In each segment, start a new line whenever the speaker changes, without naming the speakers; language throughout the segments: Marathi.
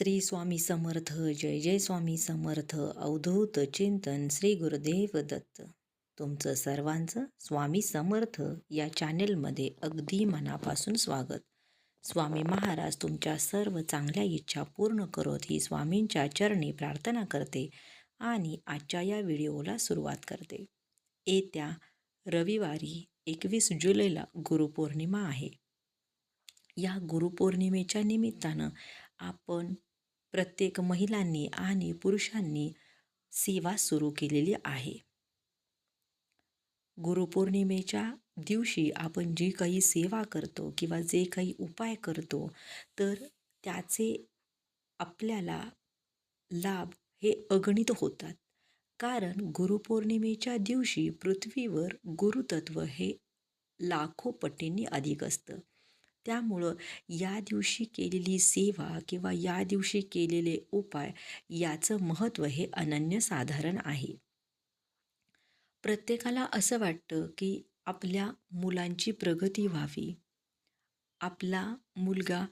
श्री स्वामी समर्थ जय जय स्वामी समर्थ अवधूत चिंतन श्री गुरुदेव दत्त. तुमचं सर्वांचं स्वामी समर्थ या चॅनेलमध्ये अगदी मनापासून स्वागत. स्वामी महाराज तुमच्या सर्व चांगल्या इच्छा पूर्ण करोत ही स्वामींच्या चरणी प्रार्थना करते आणि आजच्या या व्हिडिओला सुरुवात करते. येत्या रविवारी एकवीस जुलैला गुरुपौर्णिमा आहे. या गुरुपौर्णिमेच्या निमित्तानं आपण प्रत्येक महिलांनी आणि पुरुषांनी सेवा सुरू केलेली आहे. गुरुपौर्णिमेच्या दिवशी आपण जी काही सेवा करतो किंवा जे काही उपाय करतो तर त्याचे आपल्याला लाभ हे अगणित होतात. कारण गुरुपौर्णिमेच्या दिवशी पृथ्वीवर गुरुतत्व हे लाखो पटींनी अधिक असतं. त्यामुळं या दिवशी केलेली सेवा किंवा या दिवशी केलेले उपाय याचं महत्त्व हे अनन्यसाधारण आहे. प्रत्येकाला असं वाटतं की आपल्या मुलांची प्रगती व्हावी. आपला मुलगा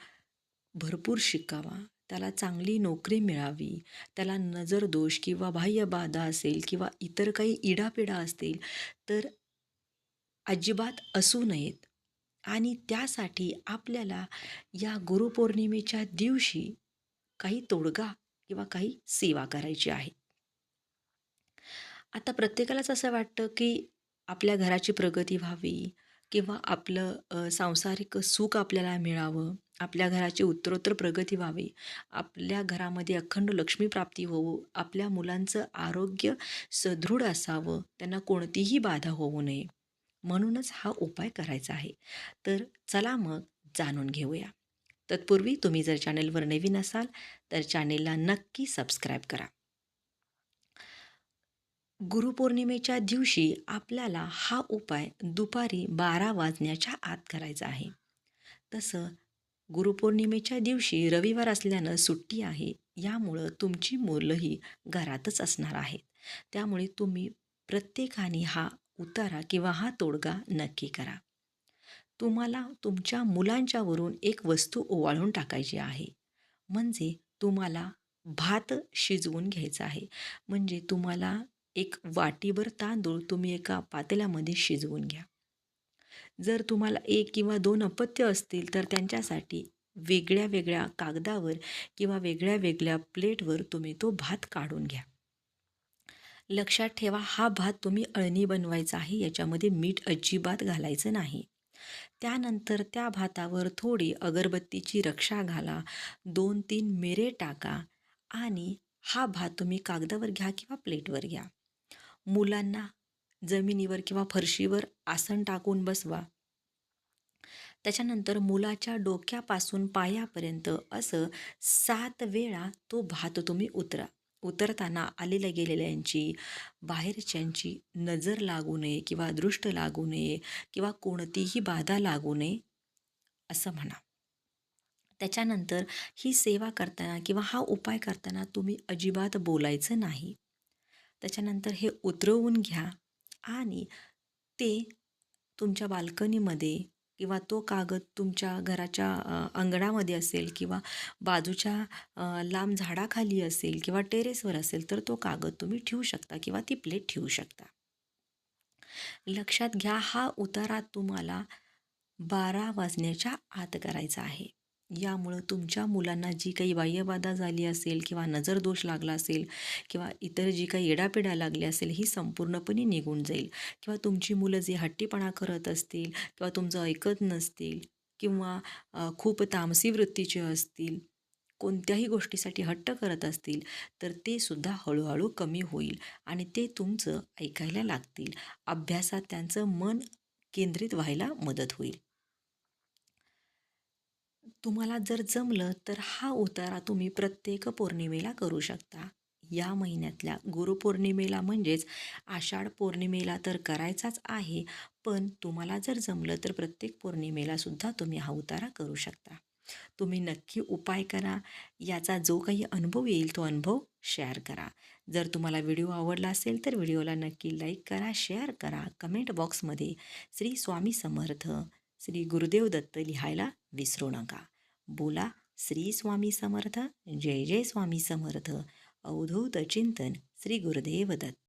भरपूर शिकावा त्याला चांगली नोकरी मिळावी त्याला नजरदोष किंवा बाह्यबाधा असेल किंवा इतर काही इडापिडा असतील तर अजिबात असू नयेत. आणि त्यासाठी आपल्याला या गुरुपौर्णिमेच्या दिवशी काही तोडगा किंवा काही सेवा करायची आहे. आता प्रत्येकालाच असं वाटतं की आपल्या घराची प्रगती व्हावी किंवा आपलं सांसारिक सुख आपल्याला मिळावं आपल्या घराची उत्तरोत्तर प्रगती व्हावी आपल्या घरामध्ये अखंड लक्ष्मी प्राप्ती होवो आपल्या मुलांचं आरोग्य सदृढ असावं त्यांना कोणतीही बाधा होऊ नये. म्हणूनच हा उपाय करायचा आहे. तर चला मग जाणून घेऊया. तत्पूर्वी तुम्ही जर चॅनेलवर नवीन असाल तर चॅनेलला नक्की सबस्क्राईब करा. गुरुपौर्णिमेच्या दिवशी आपल्याला हा उपाय दुपारी बारा वाजण्याच्या आत करायचा आहे. तसं गुरुपौर्णिमेच्या दिवशी रविवार असल्यानं सुट्टी आहे यामुळं तुमची मुलंही घरातच असणार आहेत. त्यामुळे तुम्ही प्रत्येकाने हा उतारा किंवा हा तोडगा नक्की करा. तुम्हाला तुमच्या मुलांच्यावरून एक वस्तू ओवाळून टाकायची आहे. म्हणजे तुम्हाला भात शिजवून घ्यायचा आहे. म्हणजे तुम्हाला एक वाटीभर तांदूळ तुम्ही एका पातेल्यामध्ये शिजवून घ्या. जर तुम्हाला एक किंवा दोन अपत्य असतील तर त्यांच्यासाठी वेगळ्या वेगळ्या कागदावर किंवा वेगळ्या वेगळ्या प्लेटवर तुम्ही तो भात काढून घ्या. लक्षात ठेवा हा भात तुम्ही अळणी बनवायचा आहे याच्यामध्ये मीठ अजिबात घालायचं नाही. त्यानंतर त्या भातावर थोडी अगरबत्तीची रक्षा घाला दोन तीन मिरे टाका आणि हा भात तुम्ही कागदावर घ्या किंवा प्लेटवर घ्या. मुलांना जमिनीवर किंवा फरशीवर आसन टाकून बसवा. त्याच्यानंतर मुलाच्या डोक्यापासून पायापर्यंत असं सात वेळा तो भात तुम्ही उतरा. उतरताना आलेल्या गेलेल्यांची बाहेरच्यांची नजर लागू नये किंवा दृष्ट लागू नये किंवा कोणतीही बाधा लागू नये असं म्हणा. त्याच्यानंतर ही सेवा करताना किंवा हा उपाय करताना तुम्ही अजिबात बोलायचं नाही. त्याच्यानंतर हे उतरवून घ्या आणि ते तुमच्या बाल्कनीमध्ये किंवा तो कागद तुमच्या घराच्या अंगणामध्ये असेल किंवा बाजूच्या लांब झाडाखाली असेल किंवा टेरेसवर असेल तर तो कागद तुम्ही ठेवू शकता किंवा ती प्लेट ठेवू शकता. लक्षात घ्या हा उतारा तुम्हाला बारा वाजण्याच्या आत करायचा आहे. यामुळं तुमच्या मुलांना जी काही बाह्यबाधा झाली असेल किंवा नजरदोष लागला असेल किंवा इतर जी काही येडापिडा लागली असेल ही संपूर्णपणे निघून जाईल. किंवा तुमची मुलं जे हट्टीपणा करत असतील किंवा तुमचं ऐकत नसतील किंवा खूप तामसी वृत्तीचे असतील कोणत्याही गोष्टीसाठी हट्ट करत असतील तर ते सुद्धा हळूहळू कमी होईल आणि ते तुमचं ऐकायला लागतील. अभ्यासात त्यांचं मन केंद्रित व्हायला मदत होईल. तुम्हाला जर जमलं तर हा उतारा तुम्ही प्रत्येक पौर्णिमेला करू शकता. या महिन्यातल्या गुरुपौर्णिमेला म्हणजेच आषाढ पौर्णिमेला तर करायचाच आहे पण तुम्हाला जर जमलं तर प्रत्येक पौर्णिमेला सुद्धा तुम्ही हा उतारा करू शकता. तुम्ही नक्की उपाय करा. याचा जो काही अनुभव येईल तो अनुभव शेअर करा. जर तुम्हाला व्हिडिओ आवडला असेल तर व्हिडिओला नक्की लाईक करा शेअर करा. कमेंट बॉक्समध्ये श्री स्वामी समर्थ. श्री गुरुदेव दत्त लिहायला विसरू नका. बोला श्री स्वामी समर्थ जय जय स्वामी समर्थ. अवधूत चिंतन श्री गुरुदेव दत्त.